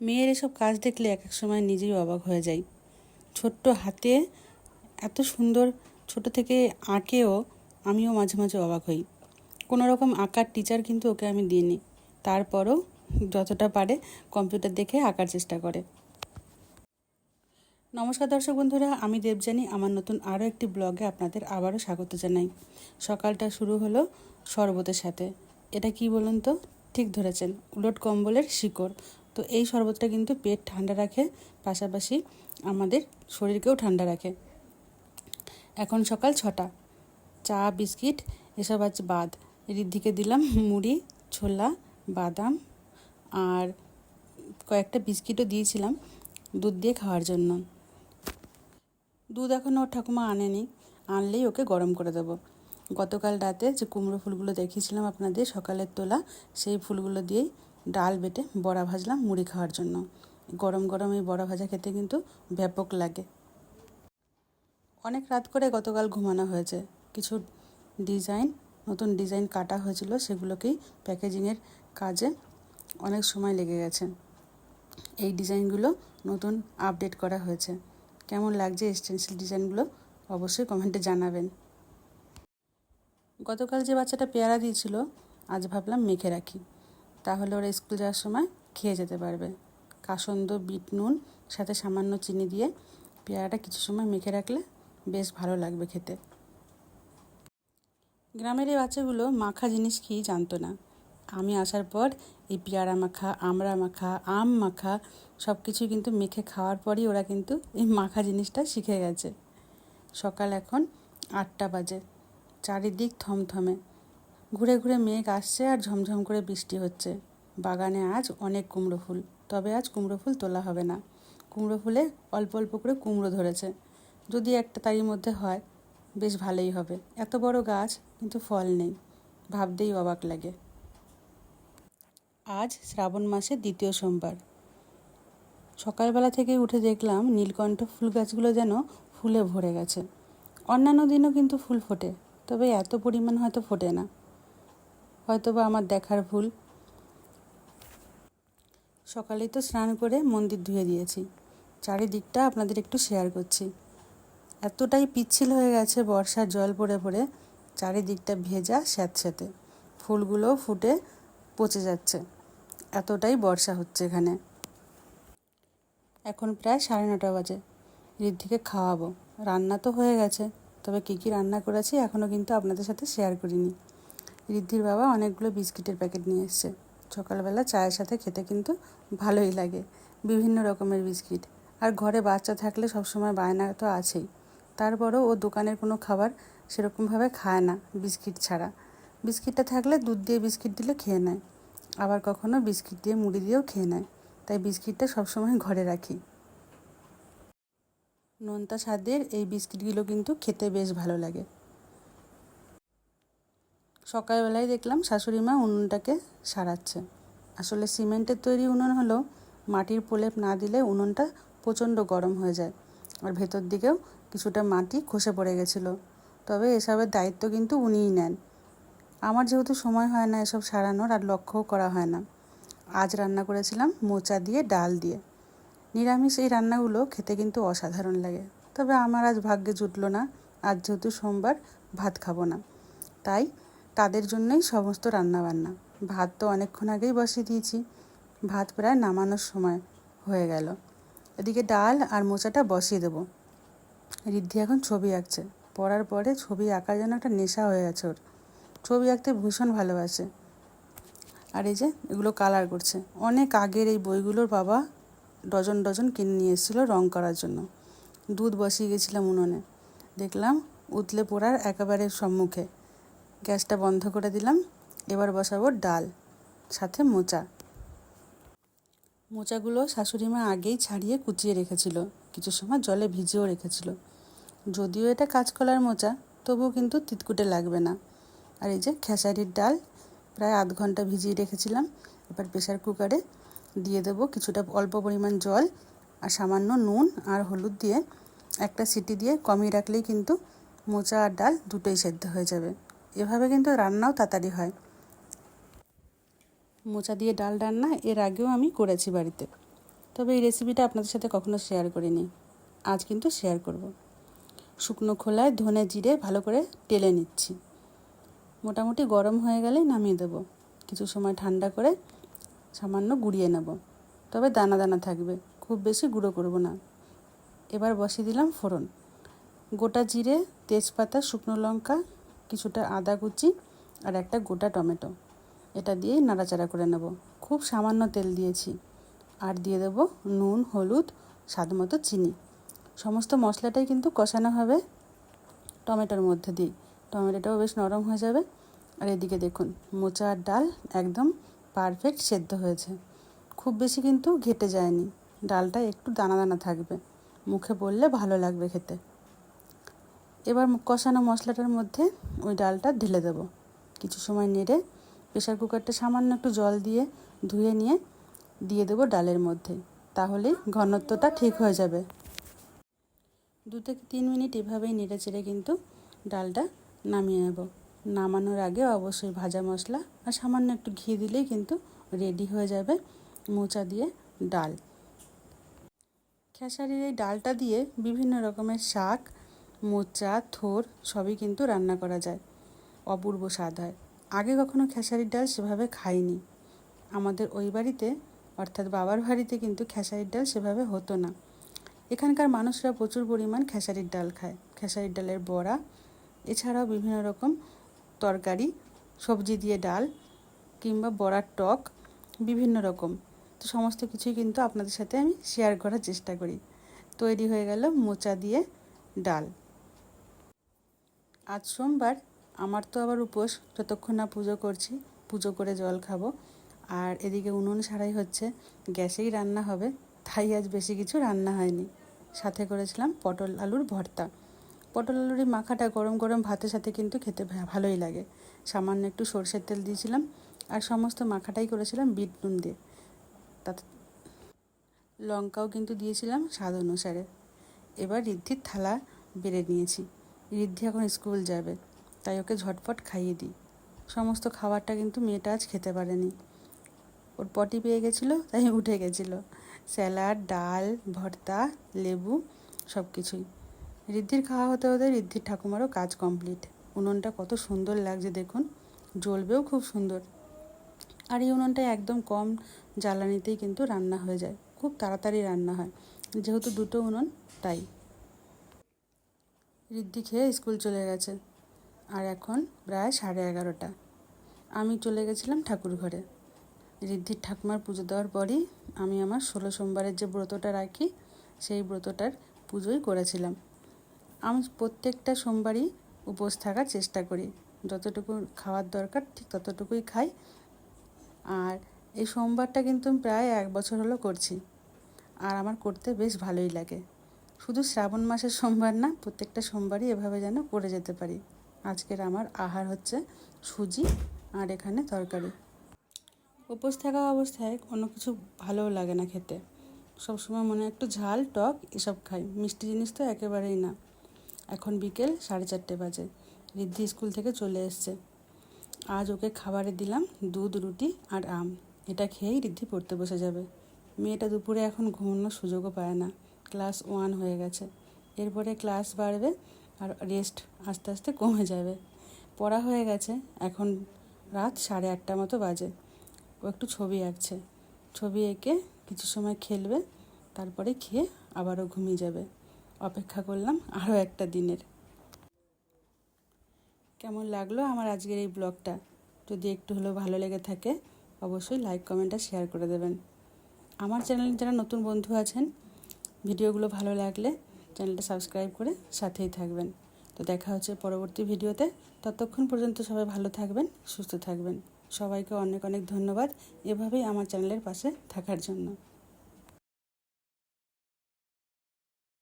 মেয়ের এসব কাজ দেখলে এক এক সময় নিজেই অবাক হয়ে যাই। ছোট্ট হাতে এত সুন্দর ছোট থেকে আঁকেও আমিও মাঝে মাঝে অবাক হই। কোনো রকম আঁকার টিচার কিন্তু ওকে আমি দিইনি। তারপরও যতটা পারে কম্পিউটার দেখে আঁকার চেষ্টা করে। নমস্কার দর্শক বন্ধুরা, আমি দেবজানি আমার নতুন আরও একটি ব্লগে আপনাদের আবারও স্বাগত জানাই। সকালটা শুরু হলো শরবতের সাথে। এটা কি বলুন তো? ঠিক ধরেছেন, উলট কম্বলের শিকড়। তো এই শরবতটা কিন্তু পেট ঠান্ডা রাখে, পাশাপাশি আমাদের শরীরকেও ঠান্ডা রাখে। এখন সকাল ছটা, চা, বিস্কিট, এসব আছে বাদ। ঋদ্ধিকে দিলাম মুড়ি, ছোলা, বাদাম আর কয়েকটা বিস্কিটও দিয়েছিলাম দুধ দিয়ে খাওয়ার জন্য। দুধ এখনও ওর ঠাকুমা আনেনি, আনলেই ওকে গরম করে দেবো। গতকাল রাতে যে কুমড়ো ফুলগুলো দেখিয়েছিলাম আপনাদের সকালের তোলা, সেই ফুলগুলো দিয়েই ডাল বেটে বড়া ভাজলাম মুড়ি খাওয়ার জন্য। গরম গরম এই বড়া ভাজা খেতে কিন্তু ব্যাপক লাগে। অনেক রাত করে গতকাল ঘুমানো হয়েছে। কিছু ডিজাইন, নতুন ডিজাইন কাটা হয়েছিল, সেগুলোকেই প্যাকেজিংয়ের কাজে অনেক সময় লেগে গেছে। এই ডিজাইনগুলো নতুন আপডেট করা হয়েছে। কেমন লাগছে স্টেন্সিল ডিজাইনগুলো অবশ্যই কমেন্টে জানাবেন। গতকাল যে বাচ্চাটা পেয়ারা দিয়েছিল, আজ ভাবলাম মেখে রাখি। তাহলে ওরা স্কুল যাওয়ার সময় খেয়ে যেতে পারবে। কাসন্দ, বিট নুন, সাথে সামান্য চিনি দিয়ে পেয়ারাটা কিছু সময় মেখে রাখলে বেশ ভালো লাগবে খেতে। গ্রামের এই বাচ্চাগুলো মাখা জিনিস কি জানতো না। আমি আসার পর এই পেয়ারা মাখা আমড়া মাখা, আম মাখা সব কিছু কিন্তু মেখে খাওয়ার পরই ওরা কিন্তু এই মাখা জিনিসটা শিখে গেছে। সকাল এখন আটটা বাজে। চারিদিক থমথমে। ঘুরে ঘুরে মেঘ আসছে আর ঝমঝম করে বৃষ্টি হচ্ছে। বাগানে আজ অনেক কুমড়ো ফুল, তবে আজ কুমড়ো ফুল তোলা হবে না। কুমড়ো ফুলে অল্প অল্প করে কুমড়ো ধরেছে। যদি একটা তারই মধ্যে হয়, বেশ ভালোই হবে। এত বড় গাছ, কিন্তু ফল নেই। ভাবতেই অবাক লাগে। আজ শ্রাবণ মাসের দ্বিতীয় সোমবার। সকালবেলা থেকে উঠে দেখলাম নীলকণ্ঠ ফুল গাছগুলো যেন ফুলে ভরে গেছে। অন্যান্য দিনও কিন্তু ফুল ফোটে, তবে এত পরিমাণ হয়তো ফোটে না। হয়তো বা আমার দেখার ভুল। সকালেই তো স্নান করে মন্দির ধুয়ে দিয়েছি। চারিদিকটা আপনাদের একটু শেয়ার করছি। এতটাই পিচ্ছিল হয়ে গেছে বর্ষার জল পড়ে পড়ে, চারিদিকটা ভেজা স্যাঁতস্যাঁতে। ফুলগুলোও ফুটে পচে যাচ্ছে। এতটাই বর্ষা হচ্ছে এখানে। এখন প্রায় সাড়ে নটা বাজে। ঋদ্ধিকে খাওয়াবো। রান্না তো হয়ে গেছে, তবে কী কী রান্না করেছি এখনও কিন্তু আপনাদের সাথে শেয়ার করিনি। ঋদ্ধির বাবা অনেকগুলো বিস্কিটের প্যাকেট নিয়ে এসছে। সকালবেলা চায়ের সাথে খেতে কিন্তু ভালোই লাগে, বিভিন্ন রকমের বিস্কিট। আর ঘরে বাচ্চা থাকলে সবসময় বায়না তো আছেই। তারপরও ও দোকানের কোনো খাবার সেরকমভাবে খায় না, বিস্কিট ছাড়া। বিস্কিটটা থাকলে দুধ দিয়ে বিস্কিট দিলে খেয়ে নেয়, আবার কখনো বিস্কিট দিয়ে মুড়ি দিয়েও খেয়ে নেয়। তাই বিস্কিটটা সবসময় ঘরে রাখি। নোনতা স্বাদের এই বিস্কিটগুলো কিন্তু খেতে বেশ ভালো লাগে। সকালবেলায় দেখলাম শাশুড়ি মা উনুনটাকে সারাচ্ছে। আসলে সিমেন্টের তৈরি উনুন হলেও মাটির প্রলেপ না দিলে উনুনটা প্রচণ্ড গরম হয়ে যায় আর ভেতর দিকেও কিছুটা মাটি খসে পড়ে গেছিল। তবে এসবের দায়িত্ব কিন্তু উনিই নেন। আমার যেহেতু সময় হয় না এসব সারানোর আর লক্ষ্যও করা হয় না। আজ রান্না করেছিলাম মোচা দিয়ে, ডাল দিয়ে। নিরামিষ এই রান্নাগুলো খেতে কিন্তু অসাধারণ লাগে। তবে আমার আজ ভাগ্যে জুটলো না। আজ যেহেতু সোমবার ভাত খাব না। তাই তাদের জন্যই সমস্ত রান্নাবান্না। ভাত তো অনেকক্ষণ আগেই বসিয়ে দিয়েছি। ভাত প্রায় নামানোর সময় হয়ে গেল। এদিকে ডাল আর মোচাটা বসিয়ে দেবো। ঋদ্ধি এখন ছবি আঁকছে। পড়ার পরে ছবি আঁকার যেন একটা নেশা হয়ে গেছে ওর। ছবি আঁকতে ভীষণ ভালোবাসে। আর এই যে এগুলো কালার করছে। অনেক আগের এই বইগুলোর বাবা ডজন ডজন কিনে নিয়ে এসেছিল রং করার জন্য। দুধ বসিয়ে গেছিলাম উনুনে। দেখলাম উতলে পড়ার একেবারে সম্মুখে। গ্যাসটা বন্ধ করে দিলাম। এবার বসাবো ডাল, সাথে মোচা। মোচাগুলো শাশুড়ি মা আগেই ছাড়িয়ে কুচিয়ে রেখেছিল। কিছু সময় জলে ভিজিয়েও রেখেছিল। যদিও এটা কাঁচকলার মোচা, তবুও কিন্তু তিতকুটে লাগবে না। আর এই যে খেসারির ডাল, প্রায় আধ ঘণ্টা ভিজিয়ে রেখেছিলাম। এবার প্রেশার কুকারে দিয়ে দেবো কিছুটা অল্প পরিমাণ জল আর সামান্য নুন আর হলুদ দিয়ে একটা সিটি দিয়ে কমিয়ে রাখলেই কিন্তু মোচা আর ডাল দুটোই সেদ্ধ হয়ে যাবে। এভাবে কিন্তু রান্নাও তাড়াতাড়ি হয়। মোচা দিয়ে ডাল রান্না এর আগেও আমি করেছি বাড়িতে। তবে এই রেসিপিটা আপনাদের সাথে কখনো শেয়ার করিনি। আজ কিন্তু শেয়ার করব। শুকনো খোলায় ধনে জিরে ভালো করে টেলে নিচ্ছি। মোটামুটি গরম হয়ে গেলেই নামিয়ে দেবো। কিছু সময় ঠান্ডা করে সামান্য গুঁড়িয়ে নেব। তবে দানা দানা থাকবে। খুব বেশি গুঁড়ো করব না। এবার বসিয়ে দিলাম ফোড়ন। গোটা জিরে, তেজপাতা, শুকনো লঙ্কা কিছুটা আদা কুচি আর একটা গোটা টমেটো। এটা দিয়েই নাড়াচাড়া করে নেব। খুব সামান্য তেল দিয়েছি। আর দিয়ে দেবো নুন, হলুদ, স্বাদ মতো চিনি। সমস্ত মশলাটাই কিন্তু কষানো হবে টমেটোর মধ্যে দিই টমেটোটাও বেশ নরম হয়ে যাবে। আর এদিকে দেখুন, মোচা আর ডাল একদম পারফেক্ট সেদ্ধ হয়েছে। খুব বেশি কিন্তু ঘেটে যায়নি। ডালটা একটু দানা দানা থাকবে। মুখে পড়লে ভালো লাগবে খেতে। এবার কষানো মশলাটার মধ্যে ওই ডালটা ঢেলে দেবো। কিছু সময় নেড়ে প্রেশার কুকারটা সামান্য একটু জল দিয়ে ধুয়ে নিয়ে দিয়ে দেবো ডালের মধ্যে। তাহলেই ঘনত্বটা ঠিক হয়ে যাবে। দু থেকে তিন মিনিট এভাবেই নেড়ে চেড়ে কিন্তু ডালটা নামিয়ে নেব। নামানোর আগে অবশ্যই ভাজা মশলা আর সামান্য একটু ঘি দিলেই কিন্তু রেডি হয়ে যাবে মোচা দিয়ে ডাল। খেসারির এই ডালটা দিয়ে বিভিন্ন রকমের শাক মোচা, থোর সবই কিন্তু রান্না করা যায়। অপূর্ব স্বাদ হয়। আগে কখনো খেসারির ডাল সেভাবে খাইনি। আমাদের ওই বাড়িতে, অর্থাৎ বাবার বাড়িতে কিন্তু খেসারির ডাল সেভাবে হতো না। এখানকার মানুষরা প্রচুর পরিমাণ খেসারির ডাল খায়। খেসারির ডালের বড়া, এছাড়াও বিভিন্ন রকম তরকারি, সবজি দিয়ে ডাল কিংবা বড়ার টক, বিভিন্ন রকম। তো সমস্ত কিছুই কিন্তু আপনাদের সাথে আমি শেয়ার করার চেষ্টা করি। তৈরি হয়ে গেল মোচা দিয়ে ডাল। আজ সোমবার আমার তো আবার উপোস, যতক্ষণ না পুজো করছি, পুজো করে জল খাব। আর এদিকে উনুন সারাই হচ্ছে, গ্যাসেই রান্না হবে, তাই আজ বেশি কিছু রান্না হয়নি। সাথে করেছিলাম পটল আলুর ভর্তা। পটল আলুর এই মাখাটা গরম গরম ভাতের সাথে কিন্তু খেতে ভালোই লাগে। সামান্য একটু সর্ষের তেল দিয়েছিলাম, আর সমস্ত মাখাটাই করেছিলাম বিট নুন দিয়ে। তাতে লঙ্কাও কিন্তু দিয়েছিলাম স্বাদ অনুসারে। এবার ঋদ্ধির থালা বেড়ে নিয়েছি। ঋদ্ধি এখন স্কুল যাবে। তাই ওকে ঝটপট খাইয়ে দিই। সমস্ত খাবারটা কিন্তু মেয়েটা আজ খেতে পারেনি। ওর পটি পেয়ে গেছিল, তাই উঠে গেছিল। স্যালাড, ডাল, ভর্তা, লেবু সব কিছুই ঋদ্ধির খাওয়া হতে হতে ঋদ্ধির ঠাকুমারও কাজ কমপ্লিট। উনুনটা কত সুন্দর লাগছে দেখুন। জ্বলবেও খুব সুন্দর। আর এই উনুনটা একদম কম জ্বালানিতেই কিন্তু রান্না হয়ে যায়। খুব তাড়াতাড়ি রান্না হয়। যেহেতু দুটো উনুন, তাই। ঋদ্ধি খেয়ে স্কুল চলে গেছে। আর এখন প্রায় সাড়ে এগারোটা। আমি চলে গেছিলাম ঠাকুর ঘরে। ঋদ্ধির ঠাকুমার পুজো দেওয়ার পরই আমি আমার ষোলো সোমবারের যে ব্রতটা রাখি, সেই ব্রতটার পুজোই করেছিলাম। আমি প্রত্যেকটা সোমবারই উপোস থাকার চেষ্টা করি। যতটুকু খাওয়ার দরকার ঠিক ততটুকুই খাই। আর এই সোমবারটা কিন্তু প্রায় এক বছর হলো করছি। আর আমার করতে বেশ ভালোই লাগে। শুধু শ্রাবণ মাসের সোমবার না, প্রত্যেকটা সোমবারই এভাবে যেন করে যেতে পারি। আজকের আমার আহার হচ্ছে সুজি আর এখানে তরকারি। উপোস থাকা অবস্থায় কোনো কিছু ভালোও লাগে না খেতে। সবসময় মনে একটু ঝাল, টক, এসব খাই। মিষ্টি জিনিস তো একেবারেই না। এখন বিকেল সাড়ে চারটে বাজে। রিদ্ধি স্কুল থেকে চলে এসছে। আজ ওকে খাবারে দিলাম দুধ, রুটি আর আম। এটা খেয়েই রিদ্ধি পড়তে বসে যাবে। মেয়েটা দুপুরে এখন ঘুমানোর সুযোগও পায় না। ক্লাস ওয়ান হয়ে গেছে। এরপরে ক্লাস বাড়বে আর রেস্ট আস্তে আস্তে কমে যাবে। পড়া হয়ে গেছে, এখন রাত সাড়ে আটটা মতো বাজে। ও একটু ছবি আঁকছে। ছবি এঁকে কিছু সময় খেলবে, তারপরে খেয়ে আবারও ঘুমিয়ে যাবে। অপেক্ষা করলাম আরও একটা দিনের। কেমন লাগল আমার আজকের এই ব্লগটা? যদি একটু হলেও ভালো লেগে থাকে, অবশ্যই লাইক কমেন্ট আর শেয়ার করে দেবেন। আমার চ্যানেলে যারা নতুন বন্ধু আছেন ভিডিওগুলো ভালো লাগলে চ্যানেলটা সাবস্ক্রাইব করে সাথেই থাকবেন। তো দেখা হচ্ছে পরবর্তী ভিডিওতে। ততক্ষণ পর্যন্ত সবাই ভালো থাকবেন, সুস্থ থাকবেন। সবাইকে অনেক অনেক ধন্যবাদ এভাবেই আমার চ্যানেলের পাশে থাকার জন্য।